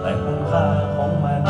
แต่คุณค่าของมัน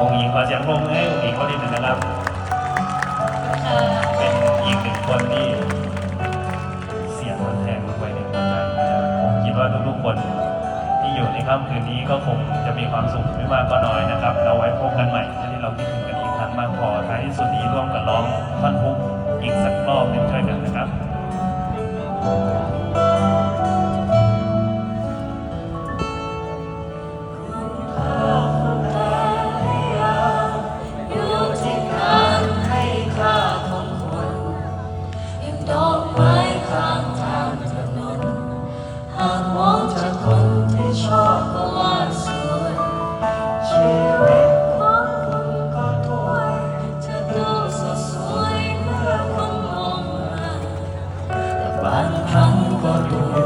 องค์หญิงขอเสียงปรบมือให้องค์หญิงเขาดีหนึ่งนะครับ เป็นอีกหนึ่งคนที่เสียงมันแทงลงไปในหัวใจนะครับผมคิดว่าทุกๆคนที่อยู่ในค่ำคืนนี้ก็คงจะมีความสุขไม่มากก็น้อยนะครับ เราไว้พบกันใหม่ที่เราคิดถึงกันอีกครั้งมากพอท้ายที่สุดนี้ร่วมกับร้องท่านพุกอีกสักรอบหนึ่งช่วยกันนะครับ 好花朵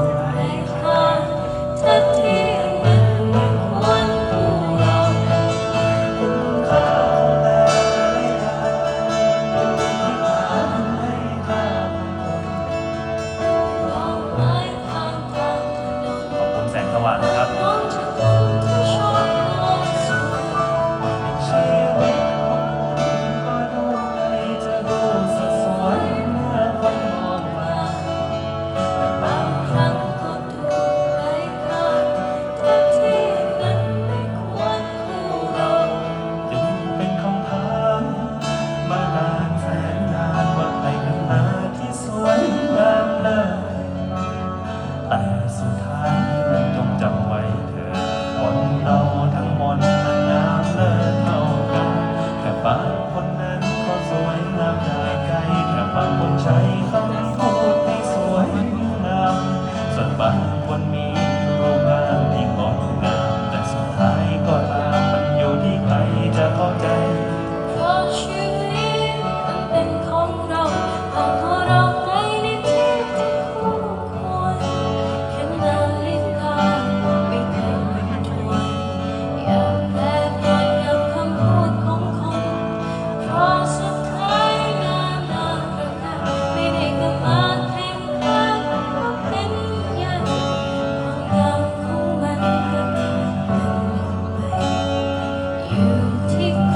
听。